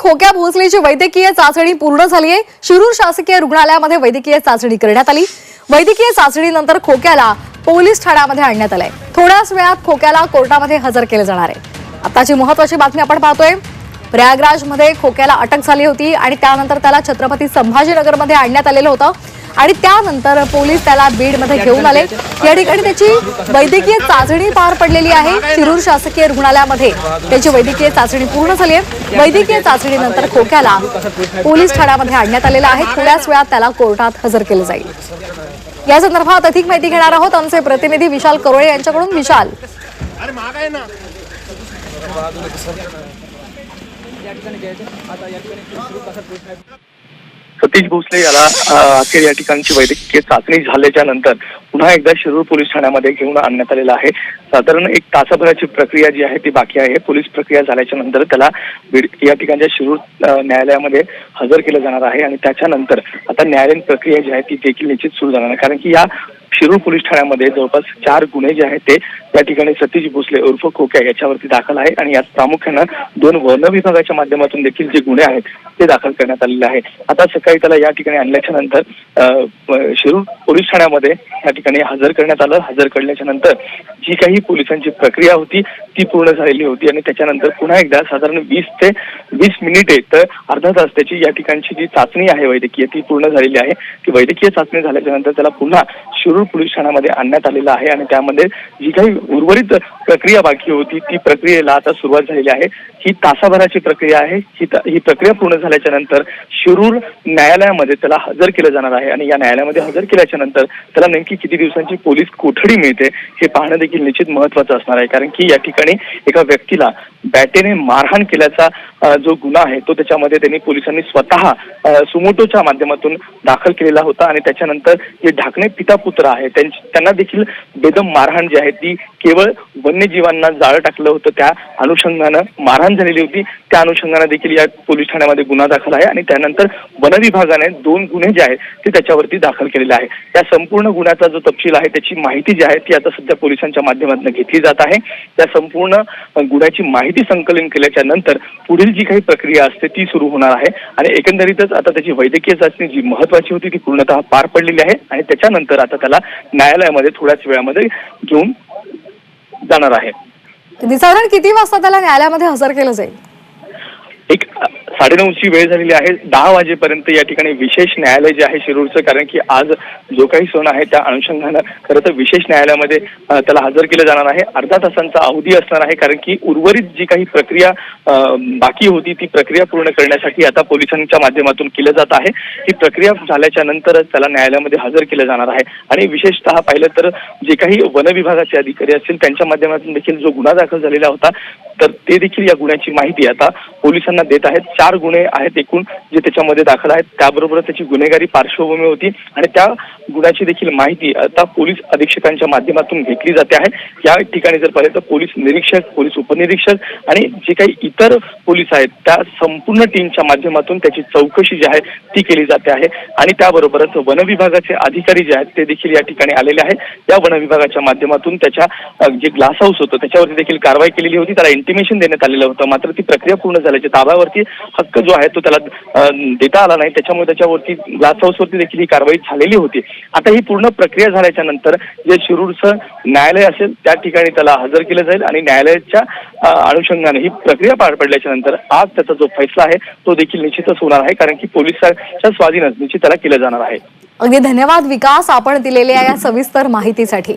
खोक्या भोसलेची वैद्यकीय चाचणी पूर्ण झाली आहे. शिरूर शासकीय रुग्णालयामध्ये वैद्यकीय चाचणी करण्यात आली. वैद्यकीय चाचणीनंतर खोक्याला पोलीस ठाण्यामध्ये आणण्यात आलंय. थोड्याच वेळात खोक्याला कोर्टामध्ये हजर केले जाणार आहे. आताची महत्वाची बातमी आपण पाहतोय. प्रयागराजमध्ये खोक्याला अटक झाली होती आणि त्यानंतर त्याला छत्रपती संभाजीनगरमध्ये आणण्यात आलेलं होतं. आणि त्यानंतर पोलीस त्याला बीडमध्ये घेऊन आले. या ठिकाणी त्याची वैद्यकीय चाचणी पार पडलेली आहे. शिरूर शासकीय रुग्णालयामध्ये त्याची वैद्यकीय चाचणी पूर्ण झाली आहे. वैद्यकीय चाचणीनंतर खोक्याला पोलीस ठाण्यामध्ये आणण्यात आलेलं आहे. थोड्याच वेळात त्याला कोर्टात हजर केलं जाईल. या संदर्भात अधिक माहिती घेणार आहोत आमचे प्रतिनिधी विशाल करोळे यांच्याकडून. विशाल. अरे महाग आहे ना. सतीश भोसले याला अखेर या ठिकाणची वैद्यकीय चाचणी झाल्याच्यानंतर पुन्हा एकदा शिरूर पोलीस ठाण्यामध्ये घेऊन आणण्यात आलेलं आहे. साधारण एक तासाभराची प्रक्रिया जी आहे ती बाकी आहे. पोलीस प्रक्रिया झाल्याच्यानंतर त्याला या ठिकाणच्या शिरूर न्यायालयामध्ये हजर केलं जाणार आहे आणि त्याच्यानंतर आता न्यायालयीन प्रक्रिया जी आहे ती देखील निश्चित सुरू जाणार आहे. कारण की या शिरूर पोलीस ठाण्यामध्ये जवळपास चार गुन्हे जे आहेत ते त्या ठिकाणी सतीश भोसले उर्फ खोक्या याच्यावरती दाखल आहे आणि यात प्रामुख्यानं दोन वन विभागाच्या माध्यमातून देखील जे गुन्हे आहेत ते दाखल करण्यात आलेले आहे. आता सकाळी त्याला या ठिकाणी आणल्याच्या नंतर शिरूर पोलीस ठाण्यामध्ये या ठिकाणी हजर करण्यात आलं. हजर करण्याच्या नंतर जी काही पोलिसांची प्रक्रिया होती ती पूर्ण झालेली होती आणि त्याच्यानंतर पुन्हा एकदा साधारण वीस ते वीस मिनिटे तर अर्धा तास त्याची या ठिकाणची जी चाचणी आहे वैद्यकीय ती पूर्ण झालेली आहे. ती वैद्यकीय चाचणी झाल्याच्यानंतर त्याला पुन्हा शिरूर पोलीस ठाण्यामध्ये आणण्यात आलेलं आहे आणि त्यामध्ये जी काही उर्वरित प्रक्रिया बाकी होती ती प्रक्रियेला आता सुरुवात झालेली आहे. ही तासाभराची प्रक्रिया आहे. ही ही प्रक्रिया पूर्ण झाल्याच्यानंतर शिरूर न्यायालयामध्ये त्याला हजर केलं जाणार आहे आणि या न्यायालयामध्ये हजर केल्याच्यानंतर त्याला नेमकी किती दिवसांची पोलीस कोठडी मिळते हे पाहणं देखील निश्चित महत्वाचं असणार आहे. कारण की या ठिकाणी एका व्यक्तीला बॅटेने मारहाण केल्याचा जो गुन्हा आहे तो त्याच्यामध्ये त्यांनी पोलिसांनी स्वतः सुमोटोच्या माध्यमातून दाखल केलेला होता आणि त्याच्यानंतर जे ढाकणे पिता पुत्र आहे त्यांना देखील बेदम मारहाण जी आहे ती केवळ वन्यजीवांना जाळं टाकलं होतं त्या अनुषंगानं मारहाण झालेली होती. त्या अनुषंगानं देखील या पोलीस ठाण्यामध्ये गुन्हा दाखल आहे आणि त्यानंतर वन विभागाने दोन गुन्हे जे आहेत ते त्याच्यावरती दाखल केलेले आहे. त्या संपूर्ण गुन्ह्याचा जो तपशील आहे त्याची माहिती जी आहे ती आता सध्या पोलिसांच्या माध्यमातून घेतली जात आहे. त्या संपूर्ण गुन्ह्याची माहिती संकलन केल्याच्यानंतर पुढील जी काही प्रक्रिया असते ती सुरू होणार आहे. आणि एकंदरीतच आता त्याची वैद्यकीय चाचणी जी महत्वाची होती ती पूर्णतः पार पडलेली आहे. आणि त्याच्यानंतर आता त्याला न्यायालयामध्ये थोड्याच वेळामध्ये घेऊन जाणार आहे. साधारण किती वाजता त्याला न्यायालयामध्ये हजर केलं जाईल? एक साडेनऊची वेळ झालेली आहे. दहा वाजेपर्यंत या ठिकाणी विशेष न्यायालय जे आहे शिरूरचं कारण की आज जो काही सण आहे त्या अनुषंगानं खरं तर विशेष न्यायालयामध्ये त्याला हजर केलं जाणार आहे. अर्धा तासांचा अवधी असणार आहे कारण की उर्वरित जी काही प्रक्रिया बाकी होती ती प्रक्रिया पूर्ण करण्यासाठी आता पोलिसांच्या माध्यमातून केलं जात आहे. ही प्रक्रिया झाल्याच्या नंतरच त्याला न्यायालयामध्ये हजर केलं जाणार आहे. आणि विशेषतः पाहिलं तर जे काही वन विभागाचे अधिकारी असतील त्यांच्या माध्यमातून देखील जो गुन्हा दाखल झालेला होता तर ते देखील या गुन्ह्याची माहिती आता पोलिसांना देत आहेत. चार गुन्हे आहेत एकूण जे त्याच्यामध्ये दाखल आहेत. त्याबरोबर त्याची गुन्हेगारी पार्श्वभूमी होती आणि त्या गुन्ह्याची देखील माहिती आता पोलीस अधीक्षकांच्या माध्यमातून घेतली जाते आहे. या ठिकाणी जर पाहिलं तर पोलीस निरीक्षक पोलीस उपनिरीक्षक आणि जे काही इतर पोलीस आहेत त्या संपूर्ण टीमच्या माध्यमातून त्याची चौकशी जी आहे ती केली जाते आहे. आणि त्याबरोबरच वन विभागाचे अधिकारी जे आहेत ते देखील या ठिकाणी आलेले आहेत या वन विभागाच्या माध्यमातून त्याच्या जे ग्लास हाऊस होतं त्याच्यावरती देखील कारवाई केलेली होती. त्याला इंटिमेशन देण्यात आलेलं होतं. मात्र ती प्रक्रिया पूर्ण झाल्याची ताब्यावरती हक्क जो आहे तो त्याला देता आला नाही. त्याच्यामुळे त्याच्यावरती ग्लास हाऊसवरती देखील ही कारवाई झालेली होती. आता ही पूर्ण प्रक्रिया झाल्याच्यानंतर जे शिरूरचं न्यायालय असेल त्या ठिकाणी त्याला हजर केलं जाईल आणि न्यायालयाच्या अनुषंगाने ही प्रक्रिया पार पडल्याच्या नंतर आज त्याचा जो फैसला आहे तो देखील निश्चितच होणार आहे. कारण की पोलिसांच्या स्वाधीनच निश्चित त्याला केलं जाणार आहे. अगदी धन्यवाद विकास. आपण दिलेल्या या सविस्तर माहितीसाठी.